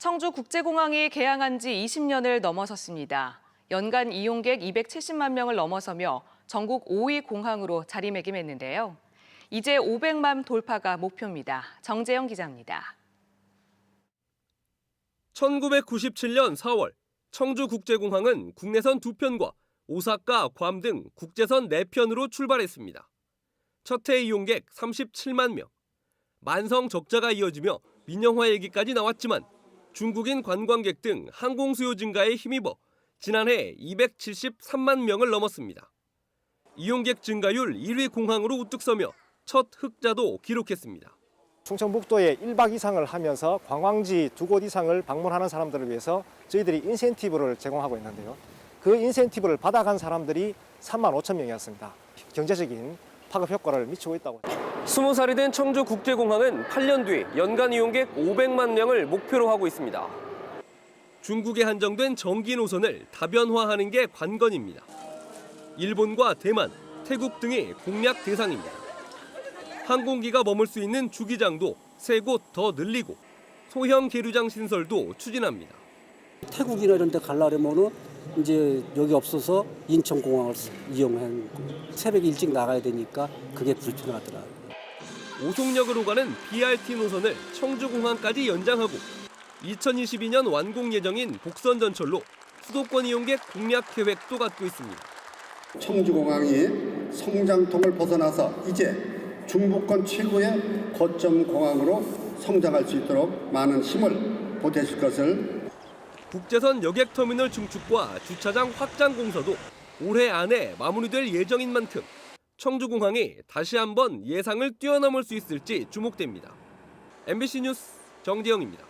청주국제공항이 개항한 지 20년을 넘어섰습니다. 연간 이용객 270만 명을 넘어서며 전국 5위 공항으로 자리매김했는데요. 이제 500만 돌파가 목표입니다. 정재영 기자입니다. 1997년 4월 청주국제공항은 국내선 2편과 오사카, 괌 등 국제선 4편으로 출발했습니다. 첫해 이용객 37만 명. 만성 적자가 이어지며 민영화 얘기까지 나왔지만 중국인 관광객 등 항공 수요 증가에 힘입어 지난해 273만 명을 넘었습니다. 이용객 증가율 1위 공항으로 우뚝 서며 첫 흑자도 기록했습니다. 충청북도에 1박 이상을 하면서 관광지 두 곳 이상을 방문하는 사람들을 위해서 저희들이 인센티브를 제공하고 있는데요. 그 인센티브를 받아간 사람들이 3만 5천 명이었습니다. 경제적인 파급 효과를 미치고 있다고. 20살이 된 청주국제공항은 8년 뒤 연간 이용객 500만 명을 목표로 하고 있습니다. 중국에 한정된 정기 노선을 다변화하는 게 관건입니다. 일본과 대만, 태국 등이 공략 대상입니다. 항공기가 머물 수 있는 주기장도 세 곳 더 늘리고 소형 계류장 신설도 추진합니다. 태국이나 이런 데 가려면은 이제 여기 없어서 인천공항을 거. 새벽 일찍 나가야 되니까 그게 불편하더라고요. 오송역으로 가는 BRT 노선을 청주공항까지 연장하고 2022년 완공 예정인 복선 전철로 수도권 이용객 공략 계획도 갖고 있습니다. 청주공항이 성장통을 벗어나서 이제 중부권 최고의 거점 공항으로 성장할 수 있도록 많은 힘을 보태실 것을 국제선 여객터미널 증축과 주차장 확장 공사도 올해 안에 마무리될 예정인 만큼 청주공항이 다시 한번 예상을 뛰어넘을 수 있을지 주목됩니다. MBC 뉴스 정재영입니다.